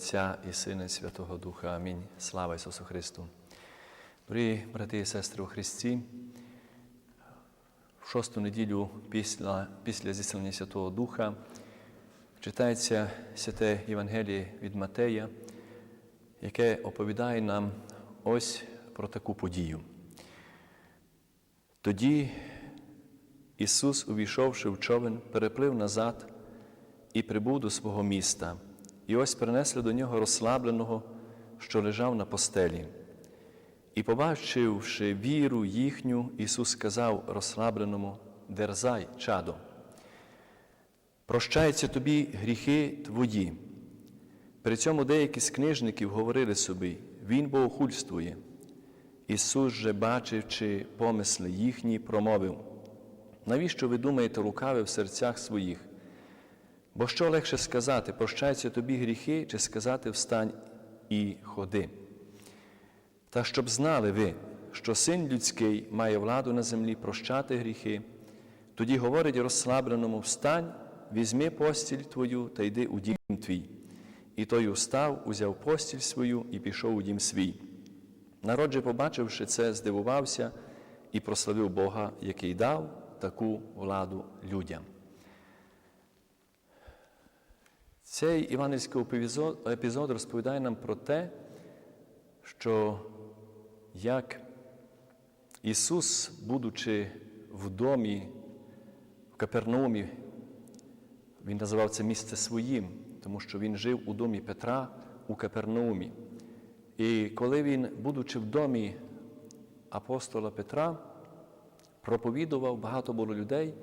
Отця і Сина, і Святого Духа. Амінь. Слава Ісусу Христу. Дорогі брати і сестри у Христі, в шосту неділю після, після зіслання Святого Духа читається святе Євангеліє від Матея, яке оповідає нам ось про таку подію. Тоді Ісус, увійшовши в човен, переплив назад і прибув до свого міста, і ось принесли до нього розслабленого, що лежав на постелі. І, побачивши віру їхню, Ісус сказав розслабленому дерзай, чадо, прощаються тобі гріхи твої. При цьому деякі з книжників говорили собі, Він богохульствує. Ісус же, бачивши помисли їхні, промовив, навіщо ви думаєте лукаве в серцях своїх? Бо що легше сказати, прощаються тобі гріхи, чи сказати встань і ходи? Та щоб знали ви, що син людський має владу на землі прощати гріхи, тоді говорить розслабленому встань, візьми постіль твою та йди у дім твій. І той устав, узяв постіль свою і пішов у дім свій. Народ же, побачивши це, здивувався і прославив Бога, який дав таку владу людям. Цей іванівський епізод розповідає нам про те, що як Ісус, будучи в домі, в Капернаумі, Він називав це місце своїм, тому що Він жив у домі Петра у Капернаумі. І коли він, будучи в домі апостола Петра, проповідував, багато було людей,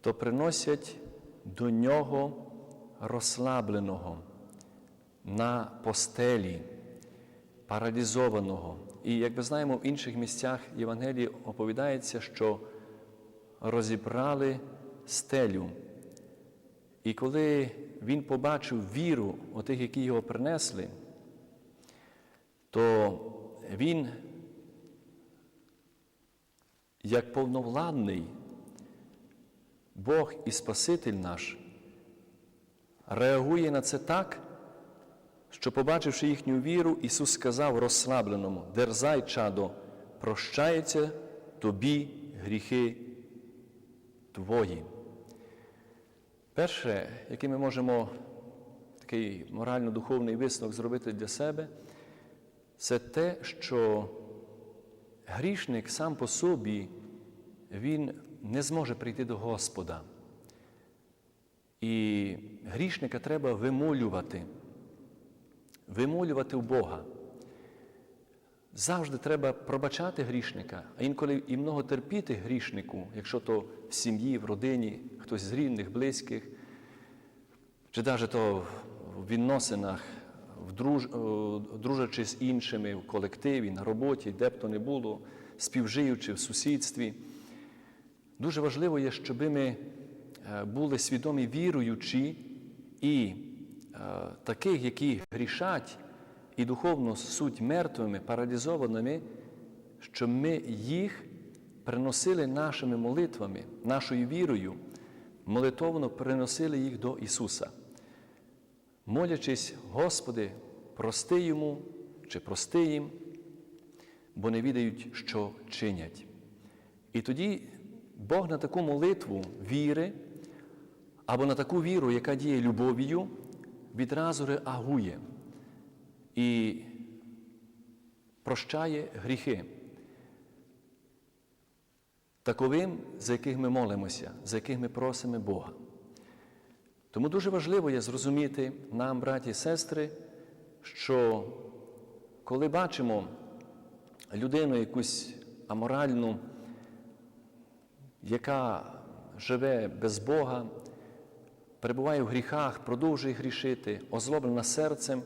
то приносять до нього розслабленого на постелі, паралізованого. І, як ми знаємо, в інших місцях Євангелії оповідається, що розібрали стелю. І коли він побачив віру отих, які його принесли, то він, як повновладний Бог і Спаситель наш, реагує на це так, що, побачивши їхню віру, Ісус сказав розслабленому: Дерзай, чадо, прощаються тобі гріхи твої. Перше, який ми можемо такий морально-духовний висновок зробити для себе, це те, що грішник сам по собі, він не зможе прийти до Господа. І грішника треба вимолювати, вимолювати у Бога. Завжди треба пробачати грішника, а інколи і много терпіти грішнику, якщо то в сім'ї, в родині, хтось з рідних, близьких, чи навіть то в відносинах, в друж... дружачи з іншими в колективі, на роботі, де б то не було, співжиючи в сусідстві. Дуже важливо є, щоб ми були свідомі віруючі і таких, які грішать і духовно суть мертвими, паралізованими, щоб ми їх приносили нашими молитвами, нашою вірою, молитовно приносили їх до Ісуса. Молячись, Господи, прости йому чи прости їм, бо не відають, що чинять. І тоді Бог на таку молитву віри, або на таку віру, яка діє любов'ю, відразу реагує і прощає гріхи. Таковим, за яких ми молимося, за яких ми просимо Бога. Тому дуже важливо є зрозуміти нам, браті і сестри, що коли бачимо людину якусь аморальну, яка живе без Бога, перебуває в гріхах, продовжує грішити, озлоблена серцем,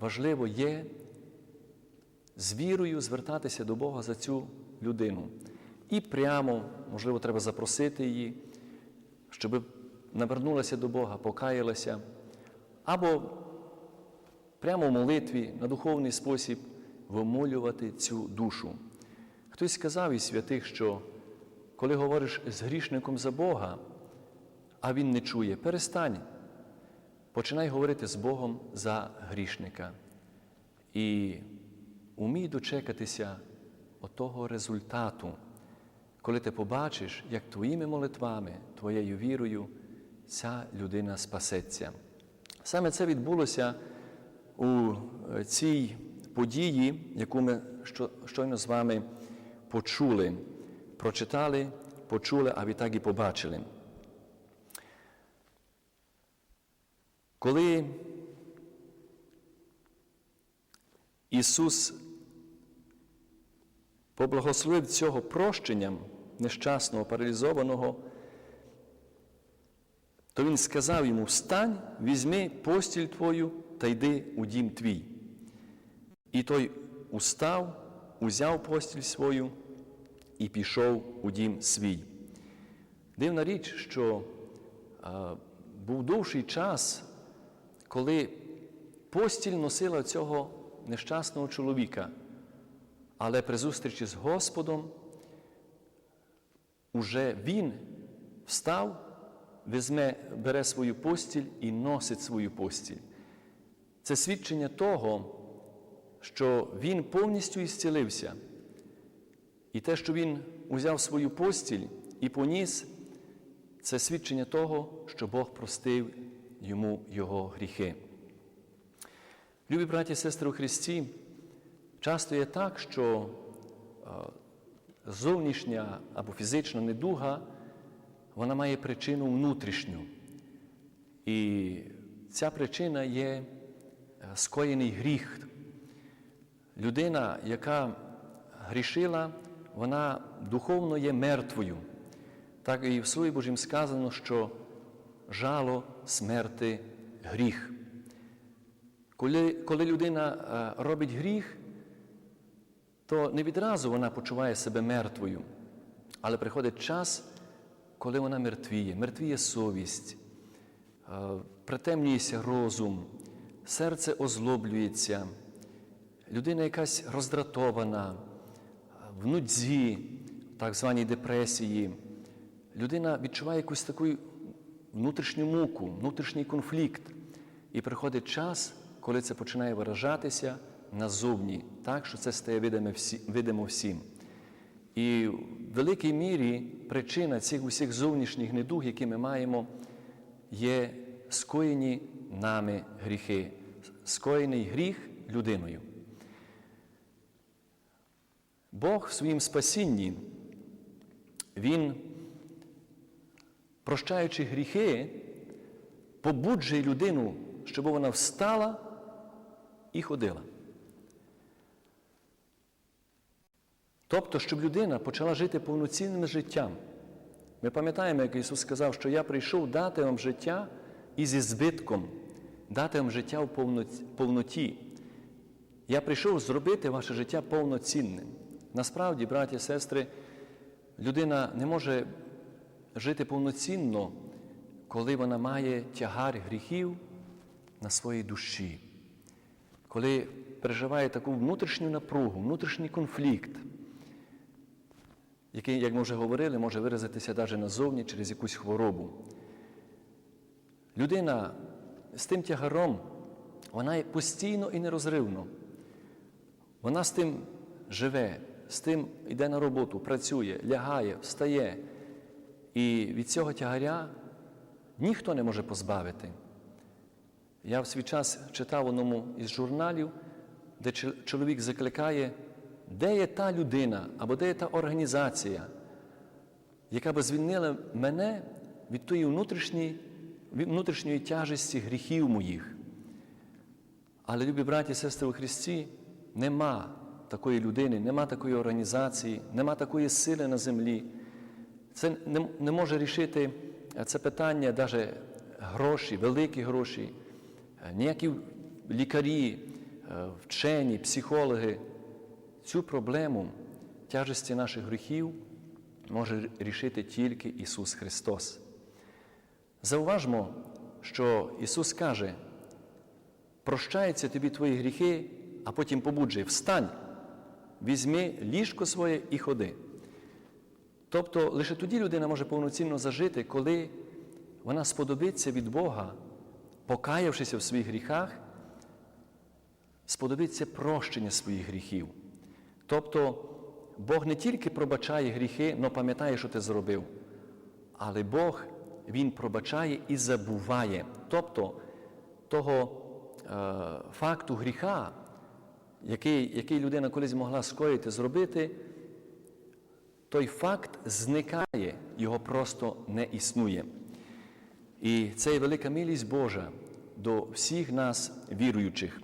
важливо є з вірою звертатися до Бога за цю людину. І прямо, можливо, треба запросити її, щоб навернулася до Бога, покаялася, або прямо в молитві на духовний спосіб вимолювати цю душу. Хтось сказав із святих, що коли говориш з грішником за Бога, а він не чує, перестань. починай говорити з Богом за грішника. І умій дочекатися отого результату, коли ти побачиш, як твоїми молитвами, твоєю вірою ця людина спасеться. Саме це відбулося у е, цій події, яку ми щойно з вами почули, прочитали, почули, а відтак і побачили. Коли Ісус поблагословив цього прощенням нещасного, паралізованого, то Він сказав йому: Встань, візьми постіль твою та йди у дім твій. І той устав, узяв постіль свою і пішов у дім свій. Дивна річ, що а, був довший час, коли постіль носила цього нещасного чоловіка, але при зустрічі з Господом уже він встав, візьме, бере свою постіль і носить свою постіль. Це свідчення того, що він повністю ісцілився. І те, що він узяв свою постіль і поніс, це свідчення того, що Бог простив йому його гріхи. Любі браті і сестри у Христі, часто є так, що е, зовнішня або фізична недуга, вона має причину внутрішню. І ця причина є е, скоєний гріх. Людина, яка грішила, вона духовно є мертвою. Так і в Слові Божім сказано, що жало смерти гріх. Коли, коли людина е, робить гріх, то не відразу вона почуває себе мертвою, але приходить час, коли вона мертвіє, мертвіє совість, е, притемнюється розум, серце озлоблюється, людина якась роздратована, в нудзі, так званій депресії. Людина відчуває якусь таку внутрішню муку, внутрішній конфлікт. І приходить час, коли це починає виражатися назовні, так, що це стає видимо, всі, видимо всім. І в великій мірі причина цих усіх зовнішніх недуг, які ми маємо, є скоєні нами гріхи, скоєний гріх людиною. Бог в своїм спасінні, Він, прощаючи гріхи, побуджує людину, щоб вона встала і ходила. Тобто, щоб людина почала жити повноцінним життям. Ми пам'ятаємо, як Ісус сказав, що я прийшов дати вам життя і зі збитком, дати вам життя в повноті. Я прийшов зробити ваше життя повноцінним. Насправді, браті і сестри, людина не може жити повноцінно, коли вона має тягар гріхів на своїй душі, коли переживає таку внутрішню напругу, внутрішній конфлікт, який, як ми вже говорили, може виразитися навіть назовні через якусь хворобу. Людина з тим тягаром, вона постійно і нерозривно. Вона з тим живе, з тим йде на роботу, працює, лягає, встає. І від цього тягаря ніхто не може позбавити. Я в свій час читав одному із журналів, де чоловік закликає, де є та людина або де є та організація, яка би звільнила мене від тої внутрішньої, внутрішньої тяжесті гріхів моїх. Але, любі браті і сестри у Христі, нема такої людини, нема такої організації, нема такої сили на землі. Це не, не може рішити це питання навіть гроші, великі гроші, ніякі лікарі, вчені, психологи. Цю проблему тяжесті наших гріхів може рішити тільки Ісус Христос. Зауважмо, що Ісус каже, прощаються тобі твої гріхи, а потім побуджує, встань, візьми ліжко своє і ходи. Тобто лише тоді людина може повноцінно зажити, коли вона сподобиться від Бога покаявшися в своїх гріхах, сподобиться прощення своїх гріхів. Тобто Бог не тільки пробачає гріхи, але пам'ятає, що ти зробив, але Бог Він пробачає і забуває. Тобто того е, факту гріха, який, який людина колись могла скоїти, зробити, той факт зникає, його просто не існує. І це є велика милість Божа до всіх нас, віруючих.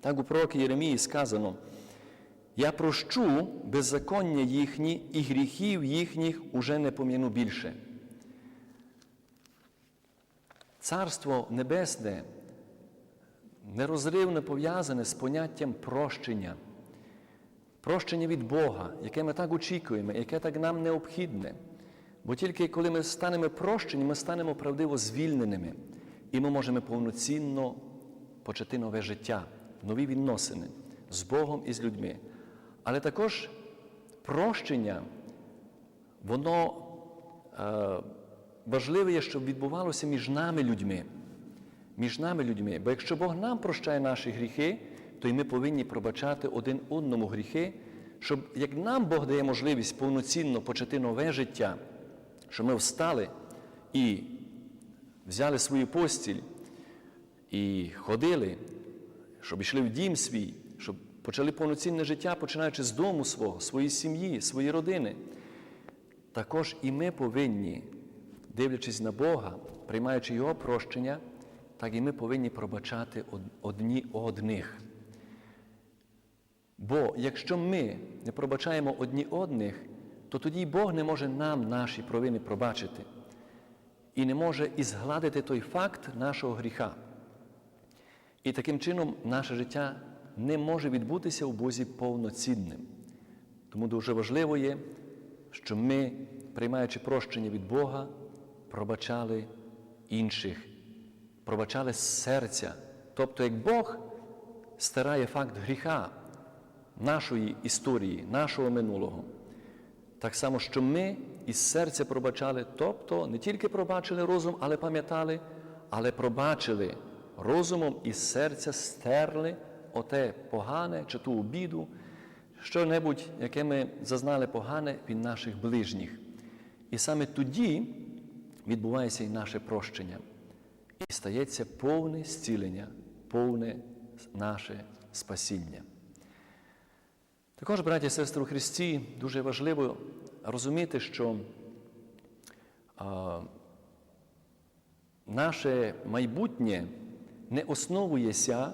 Так у пророкі Єремії сказано: Я прощу беззаконня їхні і гріхів їхніх уже не пом'яну більше. Царство Небесне нерозривно пов'язане з поняттям прощення. Прощення від Бога, яке ми так очікуємо, яке так нам необхідне. Бо тільки коли ми станемо прощені, ми станемо правдиво звільненими, і ми можемо повноцінно почати нове життя, нові відносини з Богом і з людьми. Але також прощення, воно е, важливе є, щоб відбувалося між нами людьми. Між нами людьми. Бо якщо Бог нам прощає наші гріхи, то й ми повинні пробачати один одному гріхи, щоб як нам Бог дає можливість повноцінно почати нове життя, щоб ми встали і взяли свою постіль і ходили, щоб йшли в дім свій, щоб почали повноцінне життя, починаючи з дому свого, своєї сім'ї, своєї родини. Також і ми повинні, дивлячись на Бога, приймаючи Його прощення, так і ми повинні пробачати одні одних. Бо якщо ми не пробачаємо одні одних, то тоді Бог не може нам наші провини пробачити і не може і згладити той факт нашого гріха. І таким чином наше життя не може відбутися у Бозі повноцінним. Тому дуже важливо є, що ми, приймаючи прощення від Бога, пробачали інших, пробачали серця. Тобто, як Бог стирає факт гріха нашої історії, нашого минулого, так само, що ми із серця пробачали, тобто не тільки пробачили розум, але пам'ятали, але пробачили розумом із серця стерли оте погане чи ту обіду, що-небудь, яке ми зазнали погане від наших ближніх. І саме тоді відбувається і наше прощення. І стається повне зцілення, повне наше спасіння. Також, браті і сестри у Христі, дуже важливо розуміти, що а, наше майбутнє не основується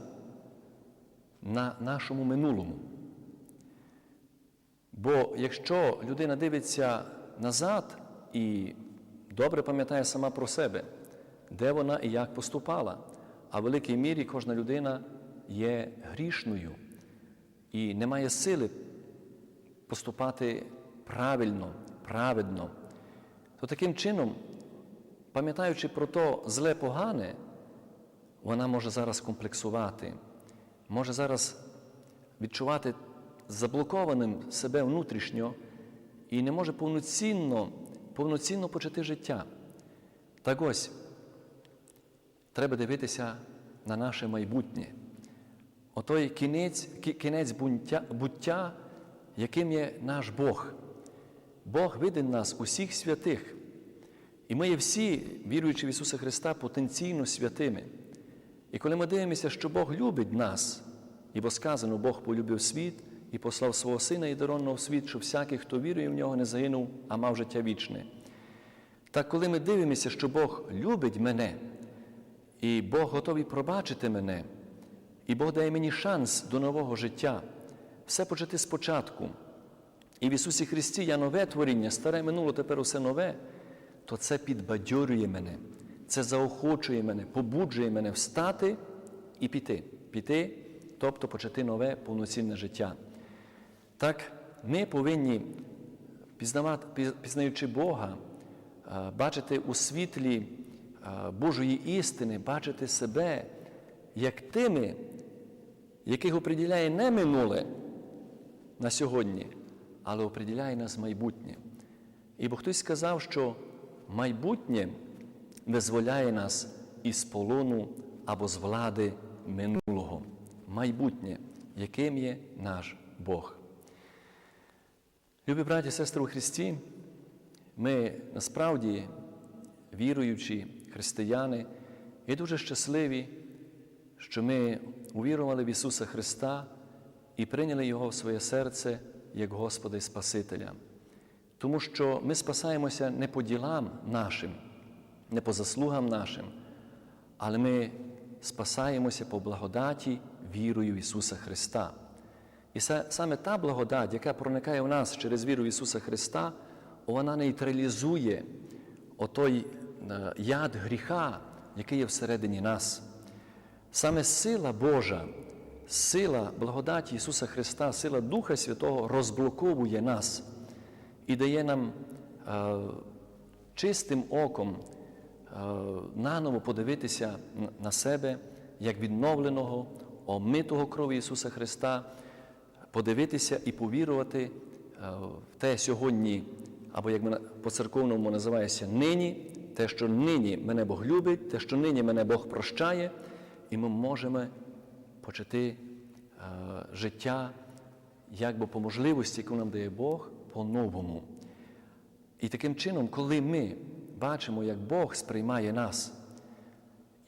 на нашому минулому. Бо якщо людина дивиться назад і добре пам'ятає сама про себе, де вона і як поступала, а в великій мірі кожна людина є грішною і не має сили поступати правильно, праведно, то таким чином, пам'ятаючи про то зле погане, вона може зараз комплексувати, може зараз відчувати заблокованим себе внутрішньо і не може повноцінно, повноцінно почати життя. Так ось, треба дивитися на наше майбутнє. Отой кінець, кінець буття, буття, яким є наш Бог. Бог виден нас усіх святих. І ми є всі, віруючи в Ісуса Христа, потенційно святими. І коли ми дивимося, що Бог любить нас, ібо сказано, Бог полюбив світ і послав свого Сина і даронного в світ, що всякий, хто вірує в нього, не загинув, а мав життя вічне. Так коли ми дивимося, що Бог любить мене, і Бог готовий пробачити мене, і Бог дає мені шанс до нового життя, все почати спочатку. І в Ісусі Христі я нове творіння, старе минуло, тепер усе нове, то це підбадьорює мене, це заохочує мене, побуджує мене встати і піти. Піти, тобто почати нове повноцінне життя. Так, ми повинні, пізнавати, пізнаючи Бога, бачити у світлі Божої істини, бачити себе як тими, яких оприділяє не минуле на сьогодні, але оприділяє нас майбутнє. І бо хтось сказав, що майбутнє визволяє нас із полону або з влади минулого. Майбутнє, яким є наш Бог. Любі браті і сестри у Христі, ми насправді, віруючі християни, і дуже щасливі, що ми увірували в Ісуса Христа і прийняли Його в своє серце як Господа і Спасителя. Тому що ми спасаємося не по ділам нашим, не по заслугам нашим, але ми спасаємося по благодаті вірою в Ісуса Христа. І саме та благодать, яка проникає в нас через віру в Ісуса Христа, вона нейтралізує отой е, яд гріха, який є всередині нас. Саме сила Божа, сила благодаті Ісуса Христа, сила Духа Святого розблоковує нас і дає нам е, чистим оком е, наново подивитися на себе як відновленого, омитого крові Ісуса Христа, подивитися і повірувати е, в те сьогодні, або як по церковному називається нині, те, що нині мене Бог любить, те, що нині мене Бог прощає, і ми можемо почати е, життя якби по можливості, яку нам дає Бог, по-новому. І таким чином, коли ми бачимо, як Бог сприймає нас,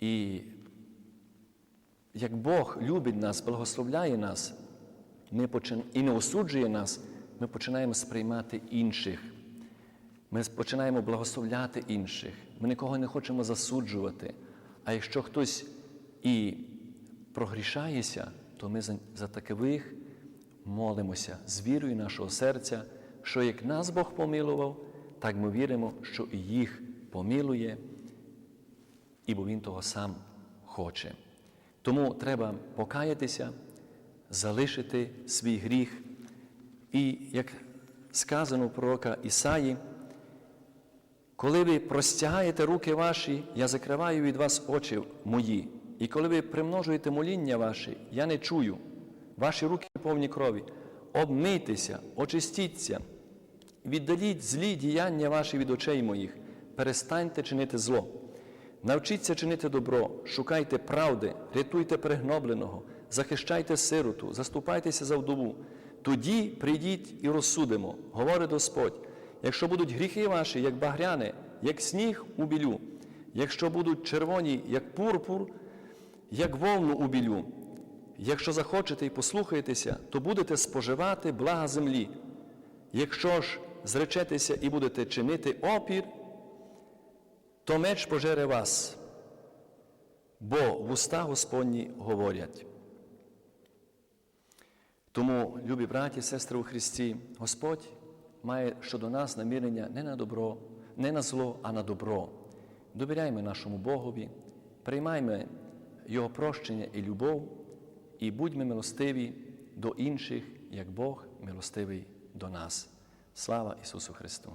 і як Бог любить нас, благословляє нас, ми почин... і не осуджує нас, ми починаємо сприймати інших. Ми починаємо благословляти інших. Ми нікого не хочемо засуджувати. А якщо хтось і прогрішається, то ми за, такових молимося з вірою нашого серця, що як нас Бог помилував, так ми віримо, що і їх помилує, і бо Він того сам хоче. Тому треба покаятися, залишити свій гріх. І, як сказано у пророка Ісаї, коли ви простягаєте руки ваші, я закриваю від вас очі мої, і коли ви примножуєте моління ваші, я не чую, ваші руки повні крові, обмийтеся, очистіться, віддаліть злі діяння ваші від очей моїх, перестаньте чинити зло. Навчіться чинити добро, шукайте правди, рятуйте пригнобленого, захищайте сироту, заступайтеся за вдову. Тоді прийдіть і розсудимо, говорить Господь. Якщо будуть гріхи ваші, як багряне, як сніг у білю, якщо будуть червоні, як пурпур, як вовну у білю, якщо захочете і послухаєтеся, то будете споживати блага землі. Якщо ж зречетеся і будете чинити опір, то меч пожере вас, бо вуста Господні говорять. Тому, любі браті, сестри у Христі, Господь має щодо нас намірення не на добро, не на зло, а на добро. Довіряймо нашому Богові, приймаймо його прощення і любов, і будьмо милостиві до інших, як Бог милостивий до нас. Слава Ісусу Христу!